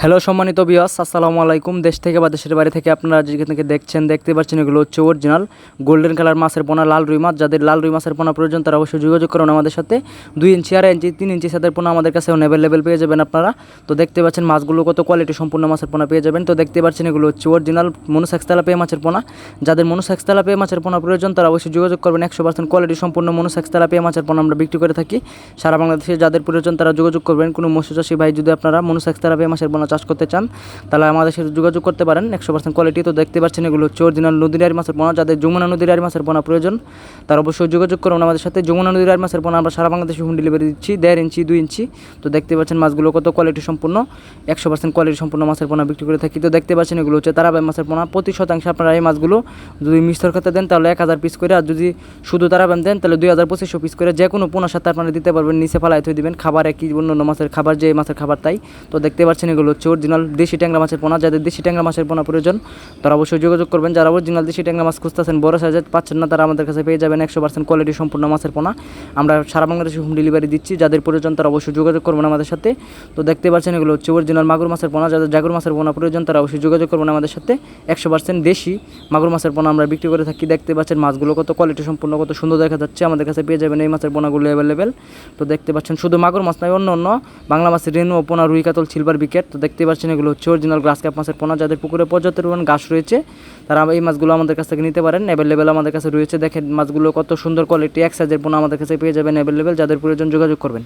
Hello সম্মানিত বিয়াস আসসালামু আলাইকুম। দেশ থেকে বা দেশের বাইরে থেকে আপনারা যেখান থেকে দেখছেন, দেখতে পাচ্ছেন এগুলো হচ্ছে অরিজিনাল গোল্ডেন কালার মাছের পোনা, লাল রুই মাছ। যাদের লাল রুই মাছের পোনা প্রয়োজন, তারা অবশ্যই যোগাযোগ করুন আমাদের সাথে। দুই ইঞ্চি, আড়াই ইঞ্চি, তিন ইঞ্চি সাদের পোনা আমাদের কাছে অ্যাভেলেবেল পেয়ে যাবেন আপনারা। তো দেখতে পাচ্ছেন মাছগুলো কত কোয়ালিটি সম্পূর্ণ মাছের পোনা পেয়ে যাবেন। তো দেখতে পাচ্ছেন এগুলো হচ্ছে অরিজিনাল মনুসাক্স তেলাপিয়া মাছের পোনা। যাদের মনুসাক্স তেলাপিয়া মাছের পোনা প্রয়োজন, তারা অবশ্যই যোগাযোগ করবেন। একশো পার্সেন্ট কোয়ালিটি সম্পূর্ণ মনুসাক্স তেলাপিয়া মাছের পোনা আমরা বিক্রি করে থাকি। সারা বাংলাদেশে যাদের প্রয়োজন, তারা যোগাযোগ করবেন। কোনো মৎস্য চাষী ভাই যদি আপনারা মনুসাক্স তেলাপিয়া মাছের পোনা চাষ করতে চান, তাহলে আমাদের সাথে যোগাযোগ করতে পারেন। একশো পার্সেন্ট কোয়ালিটি তো দেখতে পাচ্ছেন, এগুলো হচ্ছে অরিজিনাল নদীর মাছের পোনা, যাদের যমুনা নদীর মাছের পোনা প্রয়োজন, তারা অবশ্যই যোগাযোগ করুন আমাদের সাথে। যমুনা নদীর মাছের পোনা আমরা সারা বাংলাদেশে হোম ডেলিভারি দিচ্ছি, দেড় ইঞ্চি, দুই ইঞ্চি। তো দেখতে পাচ্ছেন মাছগুলো কত কোয়ালিটি সম্পূর্ণ। একশো পার্সেন্ট কোয়ালিটি সম্পূর্ণ মাছের পোনা বিক্রি করে থাকি। তো দেখতে পাচ্ছেন এগুলো হচ্ছে তারাবাই মাছের পোনা। প্রতি শতাংশে আপনারা এই মাছগুলো যদি মিশ্র খাতে দেন, তাহলে এক হাজার পিস করে, আর যদি শুধু তারাবাম দেন, তাহলে দুই হাজার পঁচিশশো পিস করে যে কোনো পোনার সাথে আপনারা দিতে পারবেন, নিচে ফালাই থই দিবেন। খাবার একই অন্য মাছের খাবার, যে মাছের খাবার তাই। তো দেখতে পাচ্ছেন এগুলো হচ্ছে অরিজিনাল দেশি ট্যাংরা মাছের পোনা, যাদের দেশি ট্যাংরা মাছের পোনা প্রয়োজন, তারা অবশ্যই যোগাযোগ করবেন। যারা অরিজিনাল দেশি ট্যাংরা মাছ খুঁজতেছেন, বড় সাইজের পাচ্ছেন না, তারা আমাদের কাছে পেয়ে যাবেন একশো পার্সেন্ট কোয়ালিটি সম্পূর্ণ মাছের পোনা। আমরা সারা বাংলাদেশে হোম ডেলিভারি দিচ্ছি, যাদের প্রয়োজন তারা অবশ্যই যোগাযোগ করবেন আমাদের সাথে। তো দেখতে পাচ্ছেন এগুলো হচ্ছে অরিজিনাল মাগুর মাছের পোনা, যাদের জাগুর মাছের পোনা প্রয়োজন, তারা অবশ্যই যোগাযোগ করবেন আমাদের সাথে। একশো পার্সেন্ট দেশি মাগুর মাছের পোনা আমরা বিক্রি করে থাকি। দেখতে পাচ্ছেন মাছগুলো কত কোয়ালিটি সম্পূর্ণ, কত সুন্দর দেখা যাচ্ছে। আমাদের কাছে পেয়ে যাবেন এই মাছের পোনাগুলো অ্যাভেলেবেল তো দেখতে পাচ্ছেন শুধু মাগুর মাছ নয় অন্য অন্য বাংলা মাছের রেনু, পোনা, রুই, কাতল সিলভার বিকেট। তো দেখতে পাচ্ছেন, এগুলো হচ্ছে অরিজিনাল গ্রাস ক্যাপ মাছের পোনা, যাদের পুকুরে পর্যাপ্ত পরিমাণ ঘাস রয়েছে, তারা এই মাছগুলো আমাদের কাছ থেকে নিতে পারেন। অ্যাভেলেবেল আমাদের কাছে রয়েছে। দেখেন মাছগুলো কত সুন্দর কোয়ালিটি এক সাইজের পোনা আমাদের কাছে পেয়ে যাবেন অ্যাভেলেবেল যাদের প্রয়োজন যোগাযোগ করবেন।